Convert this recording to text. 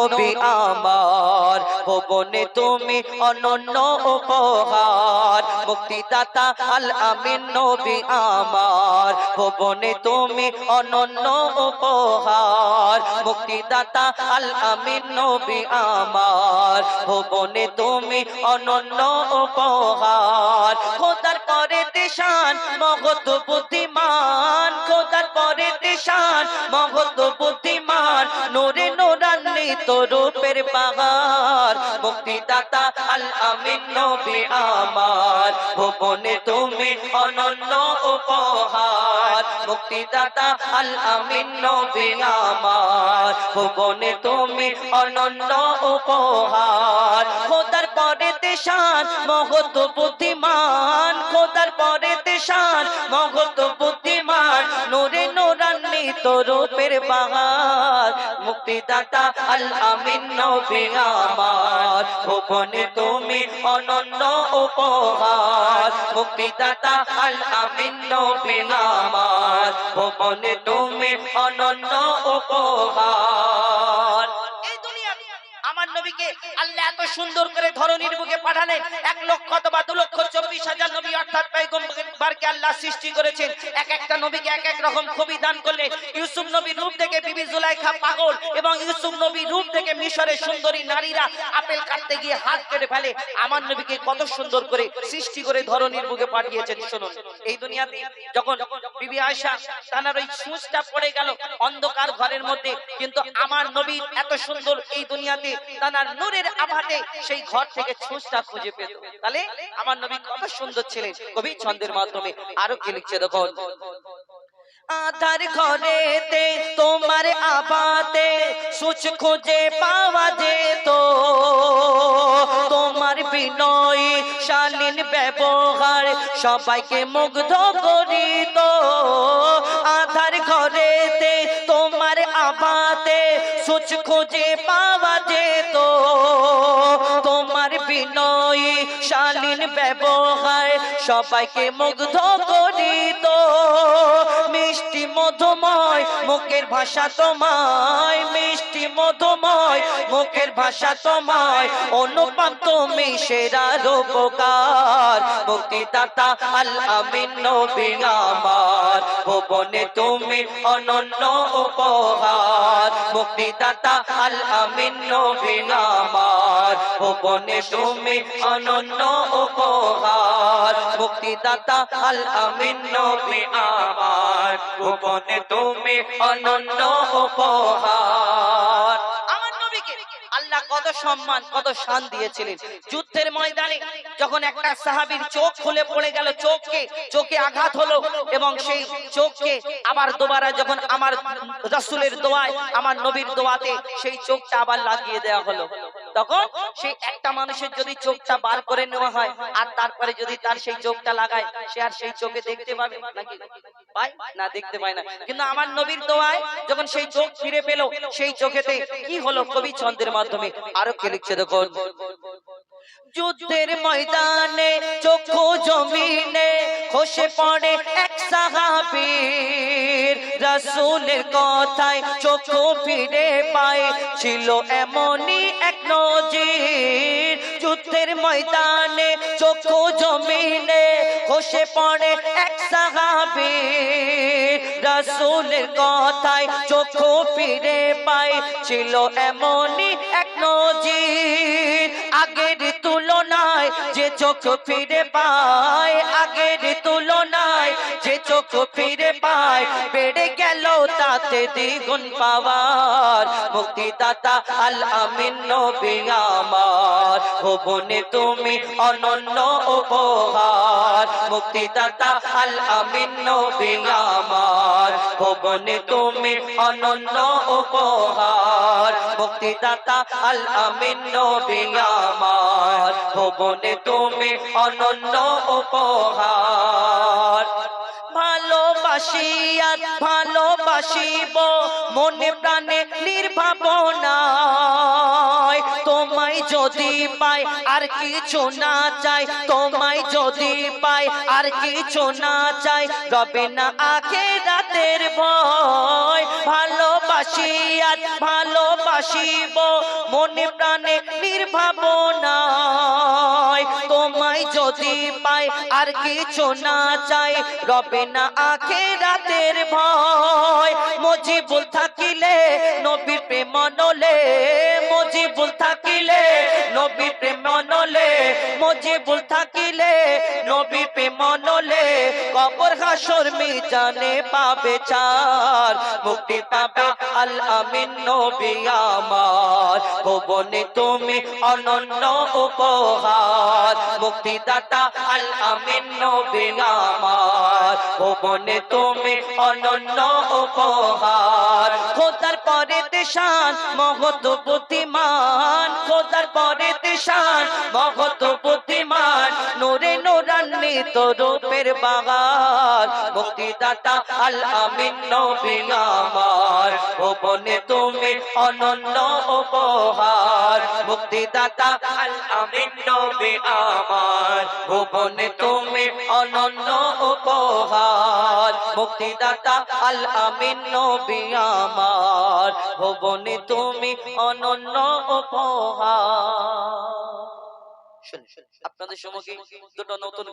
নবী আমার। ভুবনে তুমি অনন্য উপহার। মুক্তিদাতা আল আমিন নবী আমার। ভুবনে তুমি অনন্য উপহার। মুক্তিদাতা আল আমিন নবী আমার। ভুবনে তুমি অনন্য উপহার। খোদার পরে দেশান মগত বুদ্ধিমান। খোদার পরে দেশান মগত বুদ্ধিমান। নোরে নোরান্বিত রূপের বাগার মুক্তিদাতা আল আমিন নবী আমার। ভুবনে তুমি অনন্য উপহার আল আমিন নবী আমার। ভুবনে তুমি অনন্য উপহার, খোদার পরে দেশান মহত বুদ্ধিমান। খোদার পরে দেশান মহত বুদ্ধিমান নোরান্বিত রূপের বাহার, মুক্তিদাতা আল আমিন নবী আমার। ভুবনে তুমি অনন্য উপহার, মুক্তিদাতা আল আমিন নবী আমার। ভুবনে তুমি অনন্য উপহার। নবীকে আল্লাহ এত সুন্দর করে ধরনীর বুকে পাঠালেন এক লক্ষ অথবা দু লক্ষ চব্বিশ হাজার নবী অর্থাৎ পাইগম্বরকে আল্লাহ সৃষ্টি করেছেন। এক একটা নবীকে এক এক রকম খুবই দান করলে ইউসুফ নবী রূপ থেকে বিবি জুলাইখা পাগল এবং ইউসুফ নবী রূপ থেকে মিশরের সুন্দরী নারীরা আপেল কাটতে গিয়ে হাত কেটে ফেলে। আমার নবীকে কত সুন্দর করে সৃষ্টি করে ধরনীর বুকে পাঠিয়েছেন, শুনুন। এই দুনিয়াতে যখন বিবি আয়সা তানার ওই সুচটা পড়ে গেল, অন্ধকার ঘরের মধ্যে, কিন্তু আমার নবী এত সুন্দর এই দুনিয়াতে তানার নূরের আভাতে সেই ঘর থেকে ছুঁচটা খুঁজে পেত তাহলে আমার নবী কত সুন্দর ছিলেন কবি ছন্দের মাধ্যমে আরও কি লিখছে দেখো আধার ঘরেতে তোমার সুচ খুঁজে পাওয়া যেত। তোমার বিনয় শালীন ব্যবহার সবাইকে মুগ্ধ করিত। আধার ঘরেতে তোমার আবাতে সুচ খুঁজে পাওয়া যেত। তোমার বিনয় শালীন ব্যবহার সবাইকে মুগ্ধ মুখের ভাষা তোমায়, মিষ্টি মধুময়, মুখের ভাষা তোমায় অনুপম তুমি সেরার উপকার মুক্তিদাতা আল আমিন নবী আমার, ভুবনে তুমি অনন্য উপহার। মুক্তিদাতা আল আমিন নবী আমার। ভুবনে তুমি অনন্য উপহার। মুক্তিদাতা আল আমিন আমার। ভুবনে তুমি অনন্য উপহার। কত সম্মান, কত শান দিয়েছিলেন। যুদ্ধের ময়দানে যখন একটা সাহাবীর চোখ খুলে পড়ে গেল, চোখকে, চোখে আঘাত হলো এবং সেই চোখকে আবার দোবারা যখন আমার রাসূলের দোয়ায়, আমার নবীর দোয়াতে সেই চোখটা আবার লাগিয়ে দেওয়া হলো। তখন সেই একটা মানুষের যদি চোখটা বার করে নেওয়া হয়, আর তারপরে যদি তার সেই চোখটা লাগায়, সে আর সেই চোখে দেখতে পাবে নাকি? পায় না দেখতে পায় না। কিন্তু আমার নবীর দোয়ায় যখন সেই চোখ ফিরে পেল, সেই চোখেতে কি হলো কবি ছন্দের মাধ্যমে? আরও কে লিখছে দেখো যুদ্ধের ময়দানে চক্ষু জমিনে খসে পড়ে এক সাহাবীর। রাসূলের কথায় চক্ষু ফিরে পায়, ছিল এমনই এক যুদ্ধের ময়দানে চক্ষু জমিনে খসে পড়ে এক সাহাবীর রাসূলের কথায় চক্ষু ফিরে পায় ছিল এমনই এক নজির। আগের তুলনায় যে চোখ ফিরে পায়, আগের তুলনায় চোখ ফিরে পায়। বেড়ে গেল তাতে দ্বিগুণ পাওয়ার। মুক্তিদাতা আল আমিন নবী আমার। ভুবনে তুমি অনন্য উপহার। মুক্তিদাতা আল আমিন নবী আমার। ভুবনে তুমি অনন্য উপহার। মুক্তিদাতা আল আমিন নবী আমার। ভুবনে তুমি অনন্য উপহার। ভালোবাসি আর ভালোবাসিব মনে প্রাণে নির্ভাবনা। যদি পাই, আর কিছু না চাই, তোমায় যদি পাই, আর কিছু না চাই, রবে না আখে রাতের ভয়। ভালোবাসি আর ভালোবাসিব, মনে প্রাণে নির্ভাবনায় তোমায় যদি পাই, আর কিছু না চাই, রবে না আখে রাতের ভয়। মজিবুল থাকিলে, নবীর প্রেম নলে, মজিবুল থাকিলে মজিবুল থাকিলে নবীর প্রেম নলে কবর হাসর মিজানে পাবে চার, মুক্তি পাবে আল আমিন নবী আমার। ভুবনে তুমি অনন্য উপহার, মুক্তিদাতা আল আমিন নবী আমার। ভুবনে তুমি অনন্য উপহার পরে দেশান মহত বুদ্ধিমান। খোদার পরে দেশান মহত বুদ্ধিমান। নোরে নোরান্বিত রূপের বাগান। মুক্তিদাতা আল আমিন নবী আমার। ভুবনে তুমি অনন্য উপহার। মুক্তিদাতা আল আমিন নবী আমার। ভুবনে তুমি অনন্য উপহার। মুক্তিদাতা আল আমিন নবী আমার। ভুবনে তুমি অনন্য উপহার। আপনাদের সম্মুখে দুটো নতুন